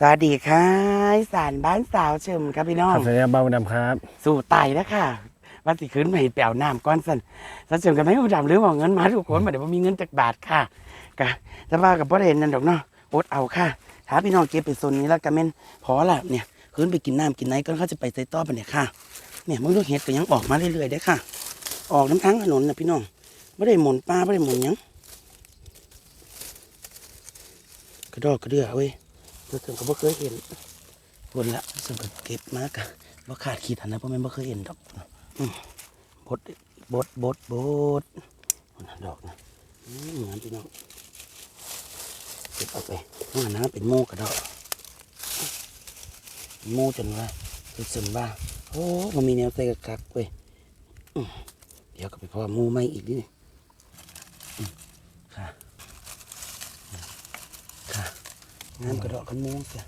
สวัสดีค่ะอีสารบ้านสาวเชิมครับพี่น้อคงรับสวัสดีครับบ้าวดำครับสู่ไตแล้วค่ะว่าสิขึ้นไปเปล่าน้ำก้อนสันสาวเชิมกันไหม่ผู้ดำหรือว่าเงินมาทุกคนมาเดี๋ยวมีเงินจากบาทค่ะกะจะว่ากับพ่อเรนนั่นดอกเนาะอดเอาค่ะถ้าพี่น้องเก็บไปโซนนี้แล้วก็แม่นพอละเนี่ยขึ้นไปกินน้ำกินไหนก็เขาจะไปใส่ต้อไปเนี่ยค่ะ เนี่ยมึงดูเห็ดก็ยังออกมาเรื่อยๆได้อค่ะ ออกน้ำทั้งถนนนะพี่น้องไม่ได้หมุนป้าไม่ได้หมุนหยังกระดอกกระเดือเว้ย เพื่อนก็บ่เคยเห็นคนละซึ่งก็เก็บมากอะบ่ขาดขีดหันนะเพราะมันบ่เคยเห็นดอกบดบดบดบดนะดอกนะอืมงามพี่น้องเก็บเอาไปว่าน้ำเป็นโมกระดอกโมจนว่ารู้สึกว่าโอ้มันมีแนวใส่กระกักเว้ยเดี๋ยวก็ไปพอมูไม่อีกนิดนึงอืมค่ะอืมค่ะ น้ำกระดอกกันโมจ้ะ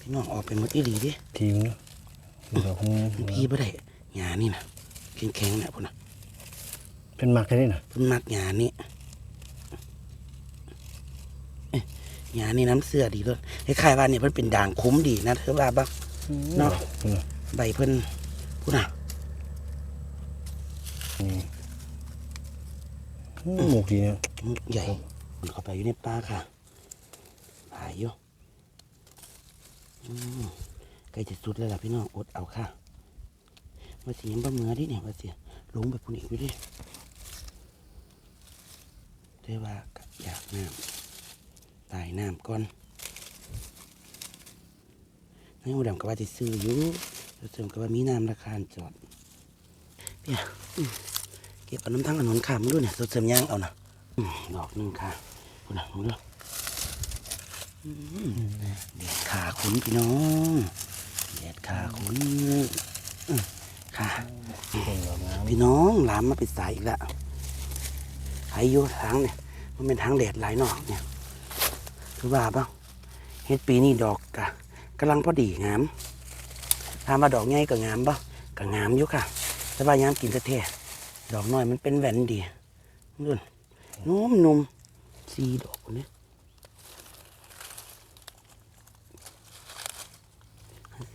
พี่น้องออกไปหมดอีหลีดิทีมเนาะดูดอกของพี่บ่ได้หยานี่นะแข็งๆนะพุ่นนะเป็นหมักแค่นี้นะเพิ่นมักหยานี่เอ๊ะหยานี่น้ำเสื้อดีด้วยคล้ายๆว่าเนี่ยเพิ่นเป็นด่างคุ้มดีนะเธอว่าบ้างเนาะใบเพิ่นพุ่นน่ะนี่หมูกดีเนี่ยมุกใหญ่มันเข้าไปอยู่ในป่าค่ะหายอยู่อืม ใกล้จะสุดแล้วล่ะพี่น้องอดเอาค่ะว่าสิยังบ่เมือดิเนี่ยว่าสิลงไปพุ่นอีกอยู่ดิแต่ว่าอยากน้ำตายน้ำก่อนนายหูดำก็ว่าจะซื้ออยู่แล้วเสริมก็ว่ามีน้ำราคาจอดเนี่ยเก็บเอาน้ำทั้งถนนขามด้วยเนี่ยเสริมย่างเอานะอืมดอกหนึ่งค่ะคุณนะมึงดูอืม เด็ดขาขุนพี่น้องเด็ดขาขุนอืมค่ะเป็นดอกน้พี่น้องหลามมาปิดสายอีกแล้วไอายุทางเนี่ย มันเป็นทางแดดหลายหนอกเนี่ยคือว่าเปล่าเฮ็ดปีนี้ดอกกะกำลังพอดีงามถามว่าดอกใหญ่ก็งามป่ะก็งามอยู่ค่ะ แต่ว่ายามกินแท้ๆดอกน้อยมันเป็นแหวนดีนุ่นนุ่มนุ่มสีดอกคนนี้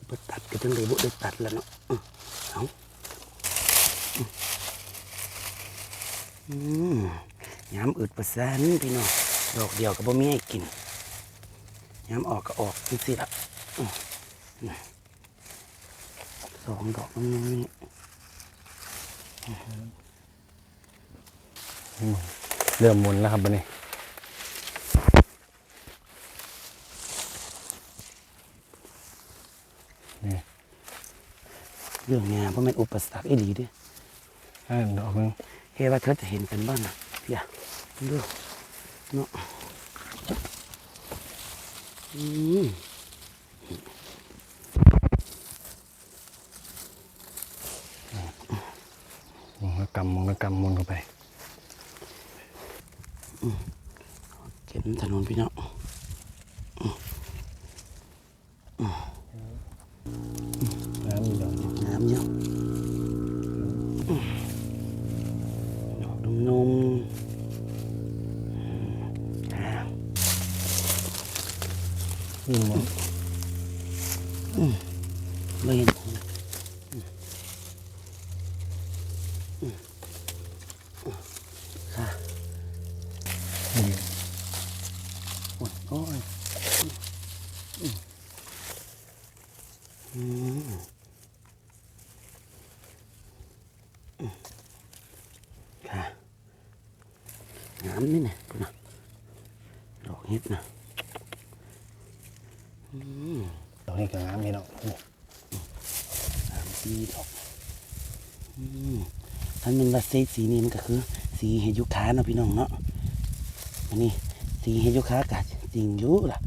บ่ตัดก็จังเลยบ่ได้ตัดแล้วเนาะอือเอาอืมยามอึดประสานพี่น้องดอกเดียวก็บ่มีให้กินยามออกก็ออกจังซี่ละสองดอกมันนี่เริ่มมุนแล้วครับวันนี้ เรื่องงานเพราะมันอุปสรรคอีหลีเด้อ่าดอกนึงเฮ้ว่าเธอจะเห็นเป็นบ้างนะพี่อะดูเนาะอืมมองแล้วกำมองแล้วกำหมุนเข้าไป น้ำมีดอกนี้ น้ำเยอะอืมดอกนมๆอ่า นี่หมด ไม่ น้ำนี่นะนนะดอกเห็ดนะดอกนี้ก็งามพี่น้องนี่สามสีดอกอืมท่านเป็นว่าสีสีนี้มันก็คือ สีเฮยุคาเนาะพี่น้องเนาะอันนี้สีเฮยุคากะจริงอยู่ล่ะ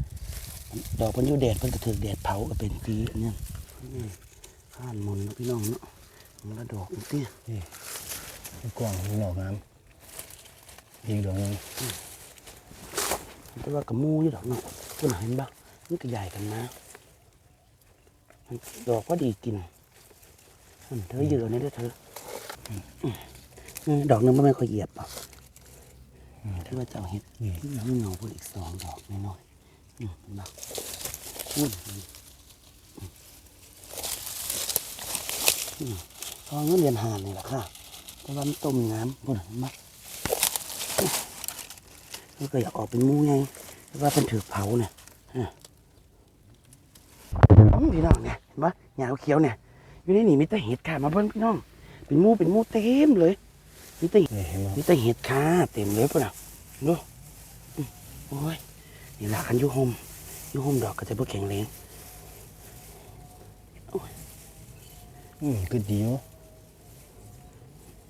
ดอกมันอยู่แดดเพิ่นก็ถือแดดเผาก็เป็นสีอันนั้ข้านมนเนาะพี่น้องเนาะมันละดอกเตี้ยนี่กว้างมีดอกน้ำ อีกดอกนึงแต่ว่ากับมูอยู่ดอกเนาะคุณเห็นบ่มันก็ใหญ่กันนะมันดอกก็ดีกินอืมเธอเยอะนี่เด้อเธออืมอืมดอกหนึงมันไม่ค่อยเหยียบอะถือว่าเจ้าเห็ดนี่น้ำเงาพวกอีกสองดอกน้อยๆอืมเห็นบ่อุ้ยอืมพอเงินเรียนหานนี่แหละค่ะแต่ว่ามันต้มน้ำพุ่นมานี่ก็อยากออกเป็นหมูไงแต่ว่าเป็นถือเผาเนี่ยอะอืมพี่น้องเนี่ยเห็นปะหยาวเขียวเนี่ย อยู่ในนี่มีแต่เห็ดค่ะมาเบิ่งพี่น้อง เป็นหมูเป็นหมูเต็มเลยมีแต่นี่เห็นไหมมีแต่เห็ดค่ะเต็มเลยพุ่นน่ะดูอืมโอ้ยนี่ละคันอยูโฮมอยูโฮมดอกก็จะบ่แข็งแรงอืมก็ดีอยู่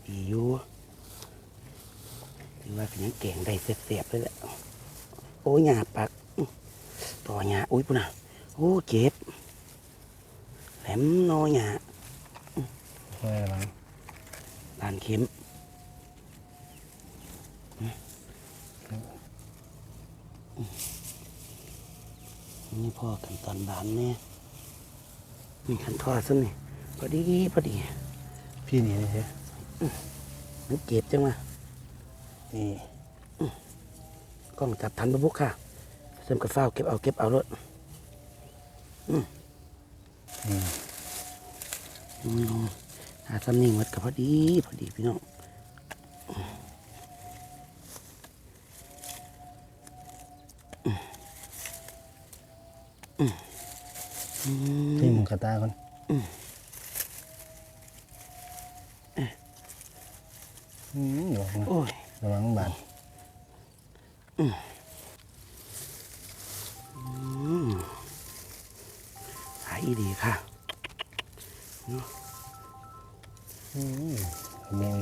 อีอยู่ถือ ว่าเป็นหยังแกงได้เสียบๆเลยแหละโอ้ยหยาปักอื้อต่อหยาอุ้ยพุ่นน่ะโอ้เจ็บแหลมนอหยาช่วยอะไรบ้างบานเข็มนี่พ่อกันตอนบานแม่นี่ขันทอดซะนี่พอดีพอดี พี่นี่นี่ใช่มันเก็บจังวะ นี่กล้องจับทันบบุกค่ะเสริมกับฟ้าวเก็บเอาเก็บเอารถอืมอืมหาซ้ำนี่หมดกับพอดีพอดีพี่น้องอืมพี่มึงกระตาคนอืมระวังโอ้ย ระวังบาดอืมหายดีค่ะอืมเมียง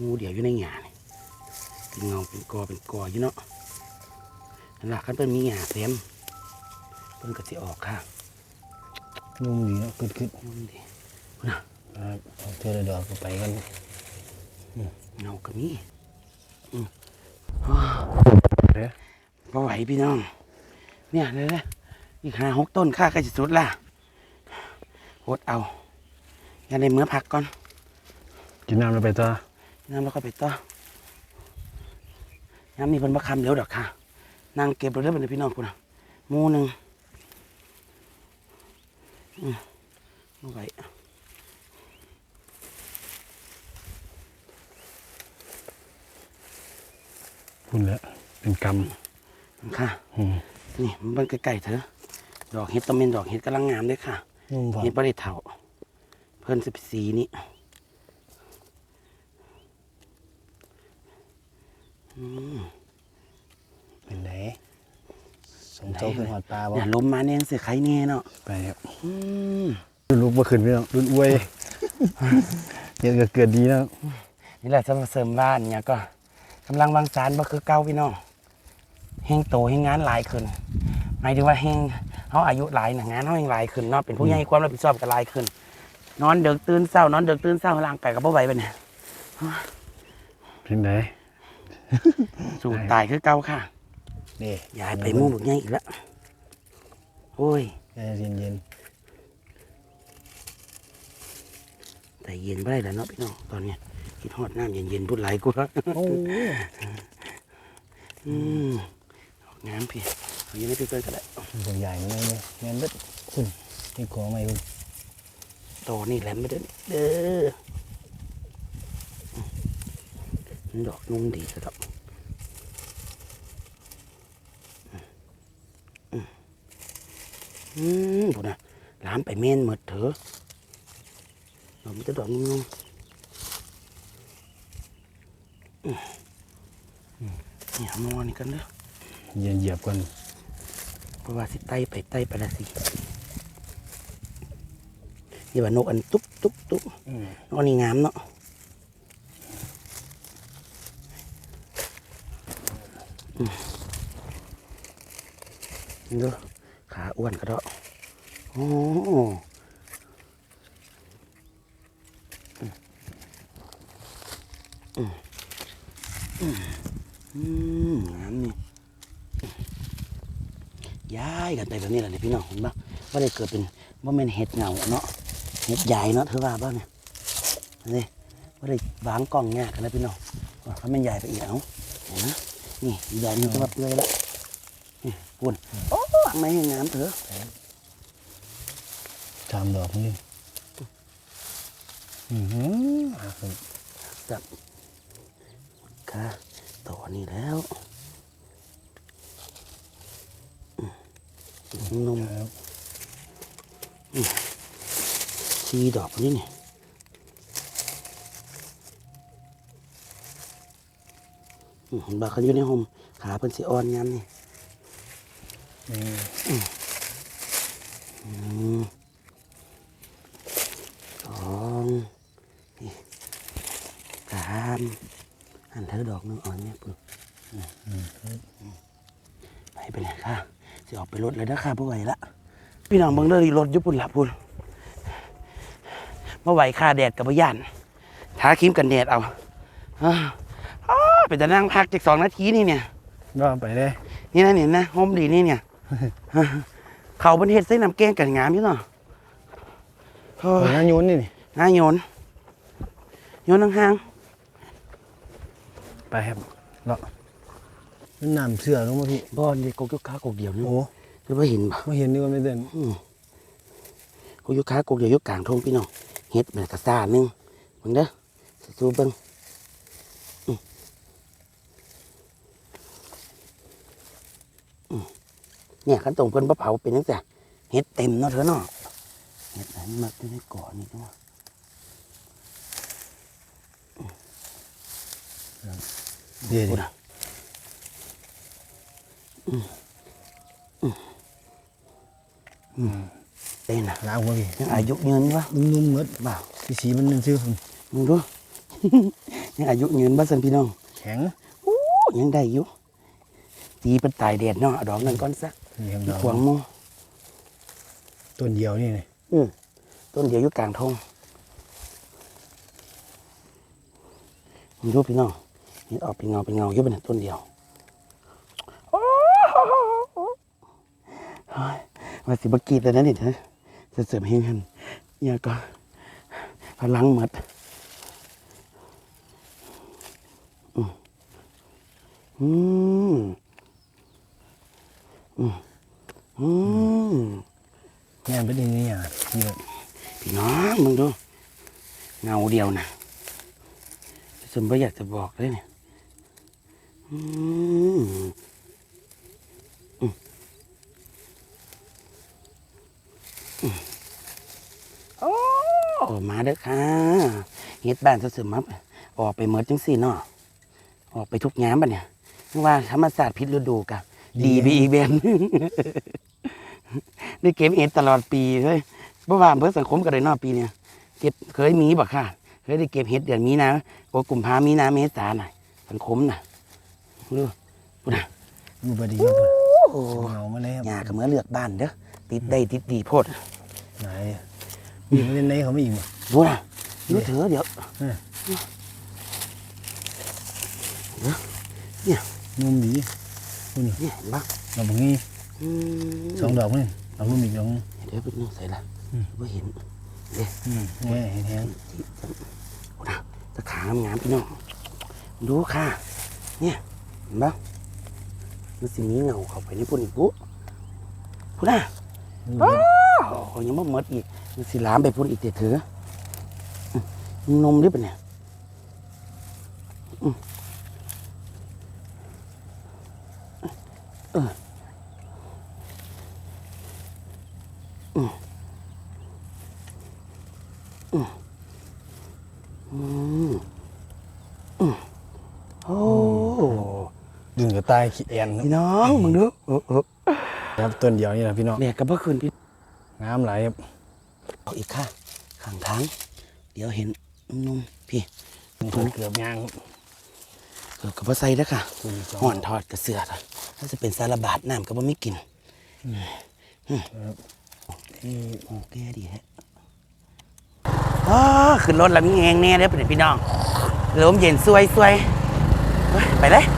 งูเดียวอยู่ในหยานี่เป็นเงาเป็นกอเป็นกออยู่เนาะนั่นแหละคันเป็นมีหยาเต็มเพิ่นก็สิออกค่ะนุ่มดีเนาะกึดกึดนุ่มดีครับเอาเธอละดอกก็ไปกันเงาก็มีเด้อ พอไหวพี่น้อง เนี่ยเลยเลยอีกห้าหกต้นค่าใกล้จะสุดละโหดเอาอย่าในเมื่อพักก่อน กินน้ำเราไปต่อน้ำแล้วก็ไปต่อน้ำนี่เป็นมะคำเดี๋ยวดอกค่ะ นางเก็บเราได้เป็นพี่น้องคุณนะหมูหนึ่งอืมเอาไว้ พุ่นแล้วเป็นกค่ะำอืมนี่มันใกล้ๆเถอะดอกเห็ดตะเมนดอกเห็ดกำลังงามเลยค่ะนุ่มพอเห็ดบริเถาเพิ่นสิบสีนี้อืมเป็นไหนสมเจ้าเป็นหอดปลาบ่เนี่ยลมมาเนี่ยเสียไข่เนี่ยเนาะไปครับอืมลูกบ่ขึ้นพี่น้องรุ่นอวยเฮ็ดก็เกิดดีแล้วนี่แหละจะมาเสริมบ้านเนี่ยก็ กำลังวางสารบ่คือเก่าพี่น้องแห้งโตแห้งงานหลายขึ้นหมายถึงว่าแห้งเขาอายุหลายนะงานเขาแห้งหลายขึ้นเนาะเป็นผู้ใหญ่ความรับผิดชอบก็หลายขึ้น นอนเดึกตื่นเช้านอนเดึกตื่นเช้าร่างกายก็บ่ไหวไปเนี่ยเป็นไหนสู่ตายคือเก่าค่ะนี่ยายไปหมู่บักใหญ่อีกแล้วโอ้ยเย็นเย็นแต่เย็นไม่ได้แล้วเนาะพี่น้องตอนเนี้ย คิดฮอดน้ำเย็นๆพูดไหลกูแล้วๆโอ้ยอืมออกงามพี่เอาอยังไม่พี่เกินก็ได้ตัวใหญ่มันเลยเนี่ยแม่นเบิดคุณนี่กอไม่คุณโตนี่แหลมไม่เด้อเด้ออืมดอกนุ่มดีสุดอกอืมอืมดูนะหลามไปเม่นหมดเถอะดอกมันจะดอกนุ่มๆ อืมอืมนี่เอามาวางนี่กันเด้อเหยียบเหยียบกันเพราะว่าสิไต่ไปไต่ไปละสินี่ว่านกอันตุ๊บตุ๊บตุ๊บนกอันนี้งามเนาะนี่ดูขาอ้วนกระเดาะโอ้อืม อืมอืมงามนี่ย้ายกันไปแบบนี้แหละเนี่ยพี่น้องเห็นปะว่าได้เกิดเป็นว่าเป็นเห็ดเหงาเนาะเห็ดใหญ่เนาะเธอว่าบ้างเนี่ยนี่ว่าได้วางกล้องยากกันนะพี่น้องว่าเขาเป็นใหญ่ไปอีกเอาเห็นนะนี่ใหญ่นี่ก็ว่าเปื่อยแล้วนี่ปุ่นโอ้ไม่ให้น้ำเถอะสามดอกนี่อือหืออะครับ จับค่ะต่อนี่แล้วอืมนมครับชีดอกนี่นี่อืมบาเขาอยู่ในห่มขาเป็นสีอ่อนยามนี่นี่อืมสองนี่สาม อันเธอดอกหนึงอ่อนเนี่ยปุ๊บไปไปเลยค่ะจะออกไปรถเลยนะค่ะพ่อไหวละพี่น้องเบิ่งเด้อรถอยุปุ่นละพุ่นเมื่อไหวค่าแดดกับพยานทาครีมกันแดดเอาอ้าวอ้าวไปแต่นั่งพักจากสองนาทีนี่เนี่ยว่าไปเลยนี่นะเนี่ยนะโฮมดีนี่เนี่ยเขาบนเฮ็ดใส่น้ำแกงกันงามอยู่เนาะโอ้ผลยงานโยนนี่นี่น่าโยนโยนห่าง ไปครับเลาะมันน้ำเสือลงมาพี่ๆบอนเด็กกกยุกค้ากกเดียวนึงโอ้หรือว่าเห็นปะไม่เห็นนี่ก็ไม่เดินอืมกกยุกค้ากกเดียวอยุกกลางทงพี่น้องเฮ็ดมันกระซ่าหนึงเบิ่งเด้อสู้เบิ่งอืมอืมเนี่ยขั้นตรงเพิ่นบ่เผาเป็นจังซี่เฮ็ดเต็มเนาะเถอะเนาะเฮ็ดอันมักอยู่ในเกาะนี่เนาะ เดี๋ยวพูดดิอะอืมอืมอืมเป็นอะล้างหัวพี่ยังอายุยืนวะนุ่มๆเหมือนบ่าวสีสีมันนั่นชื่อผมมึงดูยังอายุยืนบ้าสันพี่น้อง แข็งโอ้ยังได้อยู่ตีเป็นตายแดดเนาะเอาดอกนั้นก่อนซะนี่ครับดอกขวางหมูต้นเดียวนี่เลยอืมต้นเดียวอยู่กลางทงมึงดูพี่น้อง นี่ออกเป็นเงาเป็นเงาอยู่เป็นต้นเดียวมาสิบกีดเลยนะนี่เถอะจะเสริมเฮงกันเนี่ยก็พลังหมดอืมอืมอืมงานเป็นอย่างนี้อะนี่พี่น้องมึงดูเงาเดียวนะสมบ่อยากจะบอกเลยเนี่ย โอ้มาเด้อค่ะเฮ็ดบ้านเสริมมาออกไปเมดจังสี่เนาะออกไปทุกย้ำปะเนี่ยว่าธรรมศาสตร์พิษฤดูกะดีไปอีกแบบนึงได้เก็บเห็ดตลอดปีเลยเมื่อวานเพื่อสังคมกันเลยเนอปีเนี่ย เก็บเคยมีบ่ค่ะ เคยได้เก็บเห็ดเดือนมีนาโอ้กลุ่มพามีนาเมษาน่ะสังคมน่ะ รู้พูดนะอยู่บดีครับโอ้เหงามาเลยครับยาก็เหมื่อนเลือกบ้านเด้อติดได้ติดดีโพดไหนมีประเด็นไหนเขาไม่อีกมั้ยรู้นะรู้เถอะเดี๋ยวนุ่มดีคุณนี่เนี่ยเห็นปะดอกบางนี้อืมสองดอกนี่เอาลุ่มอีกดอกนึงเดี๋ยวไปนู่นใส่ละว่าเห็นอืมแง่แห้งพูดนะตะขางามๆพี่น้องดูค่ะ เนี่ย เห็นปะมันสิมีเงาเข้าไปในพุ่นอีกปุ๊พูดนะๆอ้าวยังไม่หมดอีกมันสิลามไปพุ่นอีกเดี๋ยวเถอะอืมนมดิปะเนี่ยอืมเอออืมอืมอืมอืมโอ้ ดึงกับตายขี้แอนครับพี่น้องมึงดูโอ้โอ้ครับต้นเดียวนี่แหละพี่น้องแม่กับเมื่อคืนพี่งามหลายครับเอาอีกค่ะข้างทางเดี๋ยวเห็นนุ่มๆพี่ผมเกือบยางครับเกือบกับว่าใส่แล้วค่ะคุณสองห่อนทอดกระเสือค่ะถ้าจะเป็นซาลาบาดน้ำก็บ่ไม่กินครับที่โอเคดีฮะอ๋อขึ้นรถแล้วมีแหงแน่เด้อเป็นพี่น้องลมเย็นสวยสวยเฮ้ยไปเลยวู้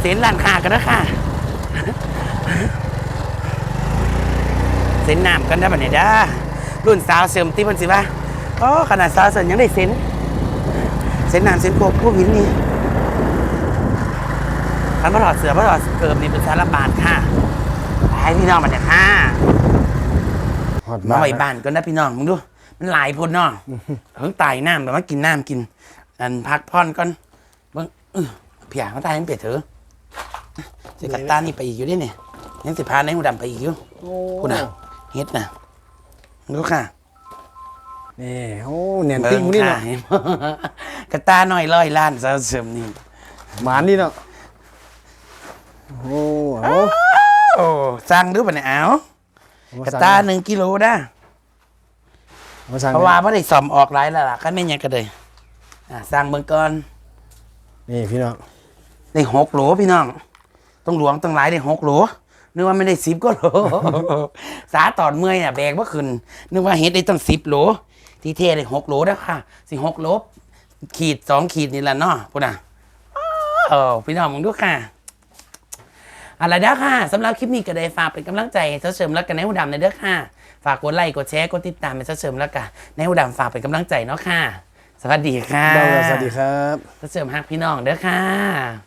เซ็นร้านค้ากันนะค่ะเซ็นน้ำกันได้ปะเนี่ยเด้อรุ่นสาวเสริมที่มันสิวะอ๋อขนาดสาวเสริมยังได้เซ็นเซ็นน้ำเซ็นพวกพวกหินนี่คันพระถอดเสือพระถอดเกิบนี่เป็นสารบาทค่ะให้พี่น้องมาเนี่ยค่ะฮอดมาบ้านไว้บ้านก็ได้พี่น้องมึงดู มันหลายพนเนาะเพิ่งตายน้ำแบบว่ากินน้ำกิน อันพักผ่อนก่อนเบิ่งอื้อเพียเขาตายมันเป็ดเถอะ สิกัตตานี่ไปอีกอยู่ดิเนี่ยยังสิพาในหูดำไปอีกอยู่โอ้พูดนะเฮ็ดนะดูค่ะนี่โอ้เนียนติ้งนี่เนาะบิ่งค่ะกระตาหน่อยร้อยล้านซะเสริมนี่หมานนี่เนาะโอ้เอาโอ้สร้างหรือเปล่าเนี่ยเอาเอกระตาหนึ่งกิโลได้มาสั่งเพราะว่าพอได้ซ่อมออกหลายแล้วล่ะก็ไม่นหยังก็เลยอ่าสร้างเบิ่งก่อนนี่พี่น้องได้หกโหลพี่น้อง ต้องหลวงต้องหลายได้หกโหลนึกว่าไม่ได้สิบก็โหล สาตอนเมื่อยอะแบกว่าขึ้นนึกว่าเฮ็ดได้ต้องสิบโหล ที่เทได้หกโหลแล้วค่ะสิหกโหลขีดสองขีดนี่แหละเนาะพูดนะเออพี่น้องมึงดูค่ะอะไรเด้อค่ะสำหรับคลิปนี้ก็ได้ฝากเป็นกำลังใจให้เจ้าเสริมแล้วกันในหูดำในเด้อค่ะ ฝากกดไลค์กดแชร์กดติดตามให้เจ้าเสริมแล้วกันในหูดำฝากเป็นกำลังใจเนาะค่ะ สวัสดีค่ะเบาสวัสดีครับเจ้าเสริมฮักพี่น้องเด้อค่ะ